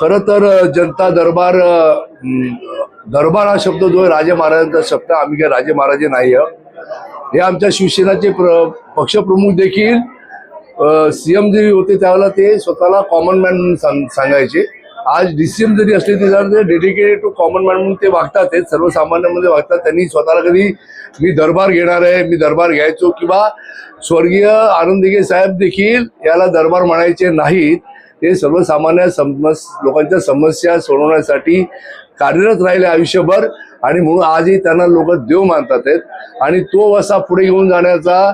खरं तर जनता दरबार दरबार हा शब्द जो आहे राजे महाराजांचा शब्द आम्ही काय राजे महाराजे नाही हे आमच्या शिवसेनाचे प्र पक्षप्रमुख देखील सीएम जरी होते त्यावेळेला ते स्वतःला कॉमन मॅन म्हणून सांग- सांगायचे. आज डीसीएम जरी असले ते डेडिकेटेड टू कॉमन मॅन म्हणून ते वागतात ते सर्वसामान्यांमध्ये वागतात. त्यांनी स्वतःला कधी मी दरबार घेणार आहे मी दरबार घ्यायचो किंवा स्वर्गीय आनंदगे साहेब देखील याला दरबार म्हणायचे नाहीत. ते सर्वसामान्य समस लोकांच्या समस्या सोडवण्यासाठी कार्यरत राहिले आयुष्यभर आणि म्हणून आजही त्यांना लोक देव मानतात आहेत. आणि तो वसा पुढे घेऊन जाण्याचा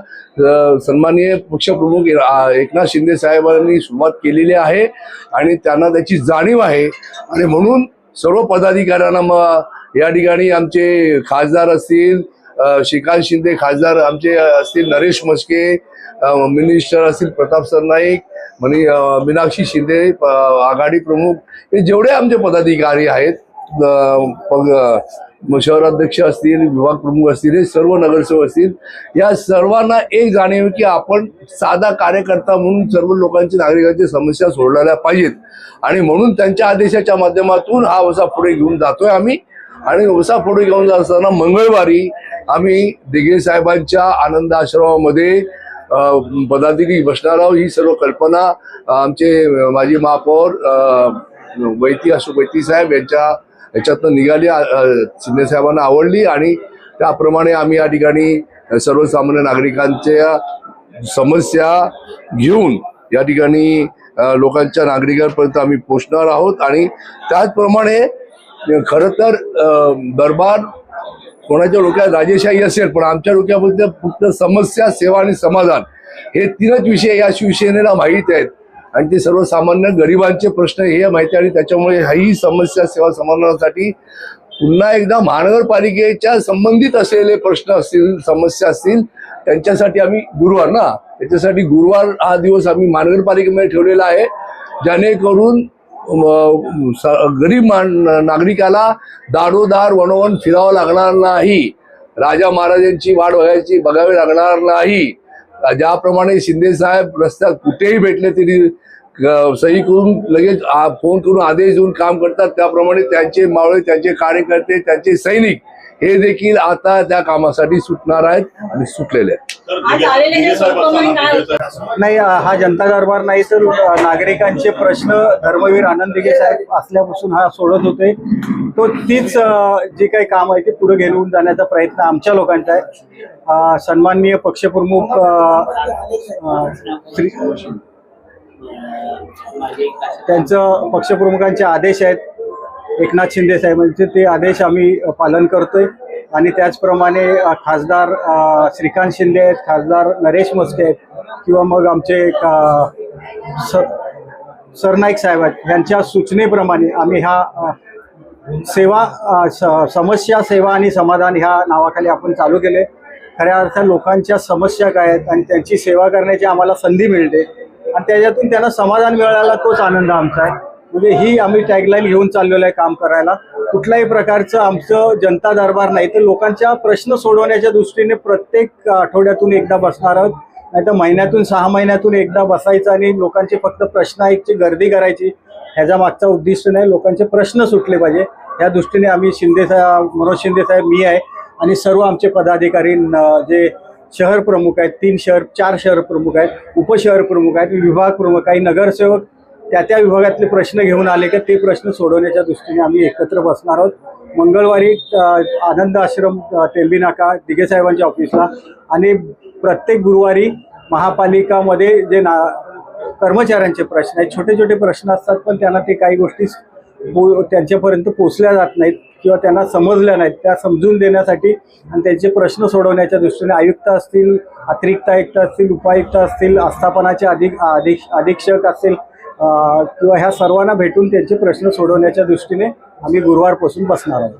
सन्माननीय पक्षप्रमुख एकनाथ शिंदे साहेबांनी सुरुवात केलेली आहे आणि त्यांना त्याची जाणीव आहे. आणि म्हणून सर्व पदाधिकाऱ्यांना मग या ठिकाणी आमचे खासदार असतील श्रीकांत शिंदे खासदार आमचे असतील नरेश मस्के मिनिस्टर असतील प्रताप सरनाईक म्हणे मीनाक्षी शिंदे आघाडी प्रमुख हे जेवढे आमचे पदाधिकारी आहेत शहराध्यक्ष असतील विभाग प्रमुख असतील हे सर्व नगरसेवक असतील या सर्वांना एक जाणीव की आपण साधा कार्यकर्ता म्हणून सर्व लोकांची नागरिकांची समस्या सोडवल्या पाहिजेत. आणि म्हणून त्यांच्या आदेशाच्या माध्यमातून हा वसा पुढे घेऊन जातोय आम्ही. आणि उसा पुढे घेऊन जात असताना मंगळवारी आम्ही दिघे साहेबांच्या आनंद आश्रमामध्ये पदाधिकारी बसणार आहोत ही सर्व कल्पना आमचे माजी महापौर वैती असो वैती साहेब यांच्या याच्यातनं निघाली अ, शिंदे साहेबांना आवडली आणि त्याप्रमाणे आम्ही या ठिकाणी सर्वसामान्य नागरिकांच्या समस्या घेऊन या ठिकाणी लोकांच्या नागरिकांपर्यंत आम्ही पोचणार आहोत आणि त्याचप्रमाणे खरं तर अ, दरबार कोणाच्या डोक्यात राजेशाही असेल पण आमच्या डोक्यामध्ये फक्त समस्या सेवा आणि समाधान हे तीनच विषय या शिवसेनेला माहीत आहेत. आणि ते सर्वसामान्य गरिबांचे प्रश्न हे माहिती आणि त्याच्यामुळे ह्याही समस्या सेवा समाधानासाठी पुन्हा एकदा महानगरपालिकेच्या संबंधित असलेले प्रश्न असतील समस्या असतील त्यांच्यासाठी आम्ही गुरुवार ना त्याच्यासाठी गुरुवार हा दिवस आम्ही महानगरपालिकेमध्ये ठेवलेला आहे. जेणेकरून गरीब नागरिकाला दारोदार वनवन फिरावं लागणार नाही. राजा महाराजांची वाट बघायची बघावी लागणार नाही. ज्याप्रमाणे शिंदे साहेब रस्त्यात कुठेही भेटले तरी सही करून लगेच आ- फोन करून आदेश देऊन काम करतात. त्याप्रमाणे त्यांचे मावळे त्यांचे कार्यकर्ते त्यांचे सैनिक हे देखील आता त्या कामासाठी सुटणार आहेत आणि सुटलेले आहेत. नाही हा जनता दरबार नाही तर नागरिकांचे प्रश्न धर्मवीर आनंद दिघे साहेब असल्यापासून हा सोडत होते. तो तीच जे काही काम आहे ते पुढे घेऊन जाण्याचा प्रयत्न आमच्या लोकांचा आहे. सन्माननीय पक्षप्रमुख श्री त्यांचं पक्षप्रमुखांचे आदेश आहेत. एकनाथ शिंदे साहेबांचे ते आदेश आम्ही पालन करतोय. आणि त्याचप्रमाणे खासदार श्रीकांत शिंदे आहेत खासदार नरेश मस्के आहेत किंवा मग आमचे स- सरनाईक साहेब आहेत यांच्या सूचनेप्रमाणे आम्ही ह्या सेवा स- समस्या सेवा आणि समाधान ह्या नावाखाली आपण चालू केले. खऱ्या अर्थात लोकांच्या समस्या काय आहेत आणि त्यांची सेवा करण्याची आम्हाला संधी मिळते. आणि त्याच्यातून त्यांना समाधान मिळाला तोच आनंद आमचा आहे. म्हणजे ही आम्ही टॅगलाईन घेऊन चाललेलो आहे काम करायला. कुठल्याही प्रकारचं आमचं जनता दरबार नाही तर लोकांच्या प्रश्न सोडवण्याच्या दृष्टीने प्रत्येक आठवड्यातून एकदा बसणार आहोत. नाही तर महिन्यातून सहा महिन्यातून एकदा बसायचं आणि लोकांचे फक्त प्रश्न ऐकची गर्दी करायची ह्याचा मागचा उद्दिष्ट नाही. लोकांचे प्रश्न सुटले पाहिजे. या दृष्टीने आम्ही शिंदेसाहेब मनोज शिंदे साहेब मी आहे आणि सर्व आमचे पदाधिकारी जे शहर प्रमुख आहेत तीन शहर चार शहर प्रमुख आहेत उपशहर प्रमुख आहेत विभाग प्रमुख काही नगरसेवक त्या त्या विभागातले प्रश्न घेऊन आले का ते प्रश्न सोडवण्याच्या दृष्टीने आम्ही एकत्र बसणार आहोत. मंगळवारी आनंद आश्रम अ, नाका दिघेसाहेबांच्या ऑफिसला आणि प्रत्येक गुरुवारी महापालिकामध्ये जे ना कर्मचाऱ्यांचे प्रश्न आहेत छोटे छोटे प्रश्न असतात पण त्यांना ते काही गोष्टी त्यांच्यापर्यंत पोचल्या जात नाहीत किंवा त्यांना समजल्या नाहीत. त्या समजून देण्यासाठी आणि त्यांचे प्रश्न सोडवण्याच्या दृष्टीने आयुक्त असतील अतिरिक्त आयुक्त असतील उपायुक्त असतील आस्थापनाचे अधिक अधिक अधीक्षक असतील किंवा ह्या सर्वांना भेटून त्यांचे प्रश्न सोडवण्याच्या दृष्टीने आम्ही गुरुवारपासून बसणार आहोत.